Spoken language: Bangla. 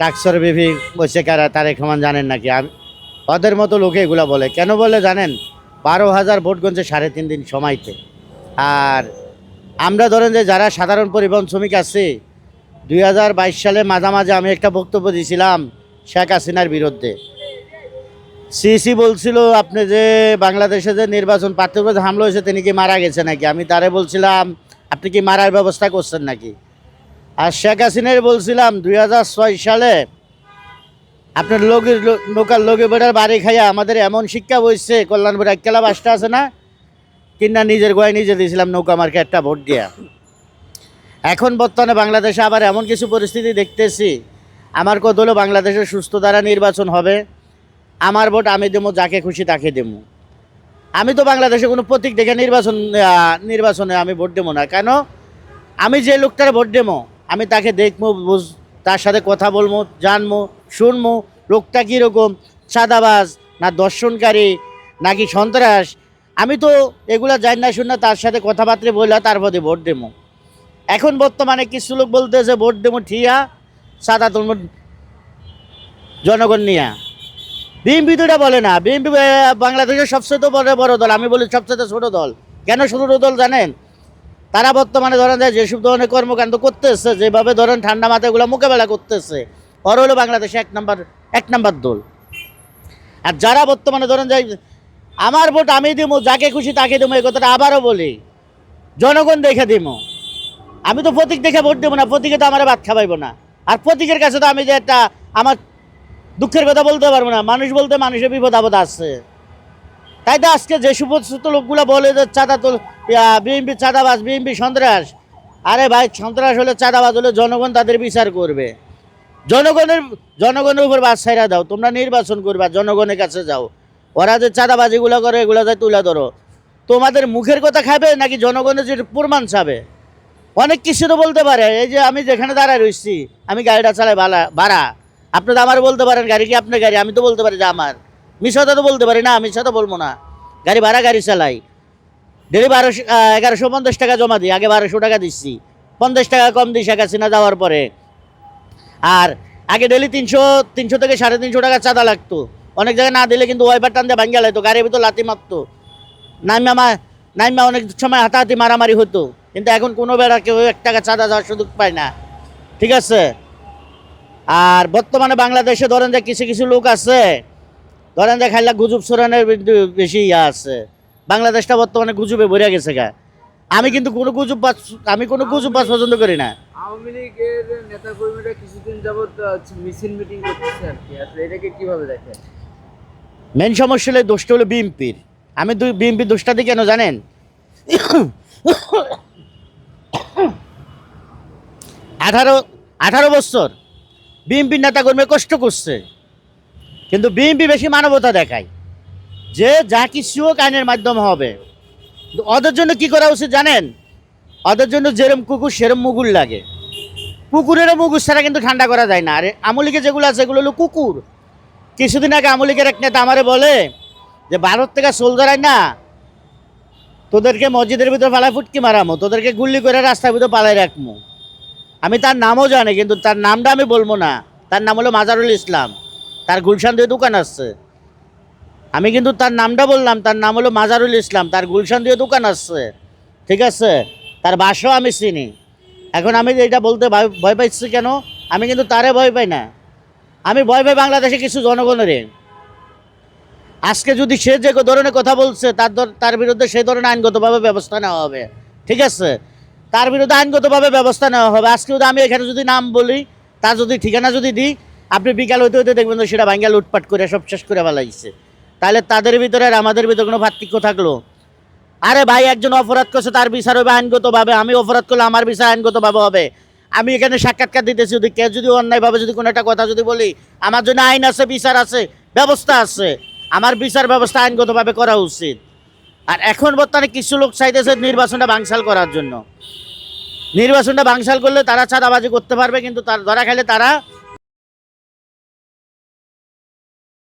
টাকসর বিভি বসে কারা, তারেক রহমান জানেন নাকি? আমি, ওদের মতো লোকে এগুলা বলে। কেন বলে জানেন? বারো হাজার ভোটগঞ্জে সাড়ে তিন দিন সময়তে। আর আমরা ধরেন যে যারা সাধারণ পরিবহন শ্রমিক আছে, দুই হাজার বাইশ সালে মাঝামাঝি আমি একটা বক্তব্য দিয়েছিলাম শেখ হাসিনার বিরুদ্ধে। সিসি বলছিল, আপনি যে বাংলাদেশে যে নির্বাচন পার্থক্য হামলা হয়েছে, তিনি কি মারা গেছে নাকি? আমি তারে বলছিলাম, আপনি কি মারার ব্যবস্থা করছেন নাকি? আর শেখ হাসিনার বলছিলাম দুই হাজার ছয় সালে আপনার লোকের লোকাল লোকে বেড়ার বাড়ি খাইয়া আমাদের এমন শিক্ষা বইছে কল্যাণপুর এক কেলা বাসটা আছে না? কিনা নিজের গয়ে নিজে দিয়েছিলাম নৌকা মার্কে একটা ভোট দিয়া। এখন বর্তমানে বাংলাদেশে আবার এমন কিছু পরিস্থিতি দেখতেছি। আমার কত হলো, বাংলাদেশের সুস্থ দ্বারা নির্বাচন হবে। আমার ভোট আমি দেবো, যাকে খুশি তাকে দেবো। আমি তো বাংলাদেশে কোনো প্রতীক দেখে নির্বাচন নির্বাচনে আমি ভোট দেবো না। কেন? আমি যে লোকটার ভোট দেবো আমি তাকে দেখব, বুঝ, তার সাথে কথা বলব, জানব, শুনব, লোকটা কীরকম সাদাবাজ না দর্শনকারী, নাকি সন্ত্রাস? আমি তো এগুলো জানি না, শুন না তার সাথে কথাবার্তা বললে তারপরে ভোট দেবো। এখন বর্তমানে কিছু লোক বলতেছে, ভোট দেবো ঠিয়া সাদা তুলব জনগণ নিয়া। বিএনপি তো বলে না। বিএনপি বাংলাদেশের সবচেয়ে বড় বড় দল, আমি বলি সবচেয়ে ছোট দল। কেন ছোট দল জানেন? তারা বর্তমানে ধরেন যেসব ধরনের কর্মকাণ্ড করতেছে, যেভাবে ধরেন ঠান্ডা মাথাগুলো মোকাবেলা করতেছে, ওর হলো বাংলাদেশে এক নাম্বার এক নাম্বার দল। আর যারা বর্তমানে ধরেন যে আমার ভোট আমি দিব যাকে খুশি তাকে দেবো এই কথাটা আবারও বলি, জনগণ দেখে দিব আমি তো প্রতীক দেখে ভোট দেবো না, প্রতীকে তো আমার ভাত খাওয়াইবো না। আর প্রতীকের কাছে তো আমি যে একটা আমার দুঃখের কথা বলতে পারব না, মানুষ বলতে মানুষের বিপদ আপদ আছে। তাই তো আজকে যে সুপরিচিত লোকগুলো বলে যে চাঁদা তো বিএনপি চাঁদাবাজ, বিএনপি সন্ত্রাস। আরে ভাই, সন্ত্রাস হলে চাঁদাবাজ হলে জনগণ তাদের বিচার করবে। জনগণের জনগণের উপর বাস ছাইরা দাও, তোমরা নির্বাচন করবা, জনগণের কাছে যাও। ওরা যে চাঁদাবাজিগুলো করে, এগুলো যায় তুলে ধরো। তোমাদের মুখের কথা খাবে নাকি জনগণের যে প্রমাণ চাবে? অনেক কিছু তো বলতে পারে। এই যে আমি যেখানে দাঁড়ায় রয়েছি, আমি গাড়িটা চালাই ভাড়া আপনি তো আমার বলতে পারেন, গাড়ি কি আপনার গাড়ি? আমি তো বলতে পারি যে আমার। মিশাতে তো বলতে পারি না, মিশা তো বলব না। গাড়ি ভাড়া গাড়ি চালাই। ডেলি বারোশো এগারোশো পঞ্চাশ টাকা জমা দিই, আগে বারোশো টাকা দিচ্ছি। পঞ্চাশ টাকা কম দিই শেখ হাসিনা যাওয়ার পরে। আর আগে ডেলি তিনশো তিনশো থেকে সাড়ে তিনশো টাকা চাঁদা লাগতো। অনেক জায়গায় না দিলে কিন্তু ওয়াইপার টান দিয়ে ভাঙ্গা লাগতো, গাড়ির ভিতর লাতি মারতো। নাইমা মা, নাইমা অনেক সময় হাতাহাতি মারামারি হতো, কিন্তু এখন কোনো বেড়া কেউ এক টাকা চাঁদা যাওয়ার সুযোগ পায় না। ঠিক আছে? আর বর্তমানে বাংলাদেশে ধরেন যে কিছু কিছু লোক আছে ধরেন যে খাইলা গুজব সরানোর বেশি ইয়া আছে। বাংলাদেশটা বর্তমানে গুজবে ভরে গেছে গা। আমি কিন্তু কোনো গুজব বাস আমি কোনো গুজব বাস পছন্দ করি না। আওয়ামী লীগের নেতা কর্মীরা কিছুদিন যাবত মিছিল মিটিং করতেছে আর কি। আসলে এটাকে কীভাবে দেখেন? মেন সমস্যা হলে দোষটা হলো বিএনপির। আমি দুই বিএনপির দোষটা দিই কেন জানেন? আঠারো আঠারো বছর বিএনপির নেতাকর্মী কষ্ট করছে। কিন্তু বিএনপি বেশি মানবতা দেখায়। যে যা কিছু আইনের মাধ্যমে হবে। ওদের জন্য কি করা উচিত জানেন? ওদের জন্য যেরম কুকুর, সেরম মুগুর লাগে। কুকুরেরও মুগুর ছাড়া কিন্তু ঠান্ডা করা যায় না। আর আমলিকে যেগুলো আছে, এগুলো হলো কুকুর। কিছুদিন আগে আমলিকের এক নেতা আমারে বলে যে, ভারত থেকে সোলজার আয় না। তোদেরকে মসজিদের ভিতরে পালায় ফুটকি মারামো। তোদেরকে গুল্লি করে রাস্তার ভিতরে পালায় রাখব আমি তার নামও জানি, কিন্তু তার নামটা আমি বলব না। তার নাম হলো মাজারুল ইসলাম। তার গুলশান দিয়ে দোকান আসছে। আমি কিন্তু তার নামটা বললাম, তার নাম হলো মাজারুল ইসলাম, তার গুলশান দিয়ে দোকান আসছে। ঠিক আছে? তার বাসাও আমি চিনি। এখন আমি এটা বলতে ভয় ভয় পাইছি কেন? আমি কিন্তু তারে ভয় পাই না। আমি ভয় পাই বাংলাদেশে কিছু জনগণের আজকে যদি সে যে ধরনের কথা বলছে, তার তার বিরুদ্ধে সেই ধরনের আইনগতভাবে ব্যবস্থা নেওয়া হবে। ঠিক আছে? তার বিরুদ্ধে আইনগতভাবে ব্যবস্থা নেওয়া হবে। আজকে যদি আমি এখানে যদি নাম বলি, তার যদি ঠিকানা যদি দিই আপনি বিকাল হইতে হইতে দেখবেন সেটা ভাঙ্গা লুটপাট করে সব শেষ করে ফেলাইছে। তাহলে তাদের ভিতরে আর আমাদের ভিতরে কোনো পার্থক্য থাকল? আরে ভাই, একজন অপরাধ করছে, তার বিচার হবে আইনগতভাবে। আমি অপরাধ করলে আমার বিচার আইনগতভাবে হবে। আমি এখানে সাক্ষাৎকার দিতেছি যদি কেউ যদি অন্যায়ভাবে যদি কোনো একটা কথা যদি বলি, আমার জন্য আইন আছে, বিচার আছে, ব্যবস্থা আছে। আমার বিচার ব্যবস্থা আইনগতভাবে করা উচিত। আর এখন বর্তমানে কিছু লোক চাইতেছে নির্বাচনটা বাংশাল করার জন্য। নির্বাচনটা বাংশাল করলে তারা চাঁদাবাজি করতে পারবে, কিন্তু তার ধরা খেলে তারা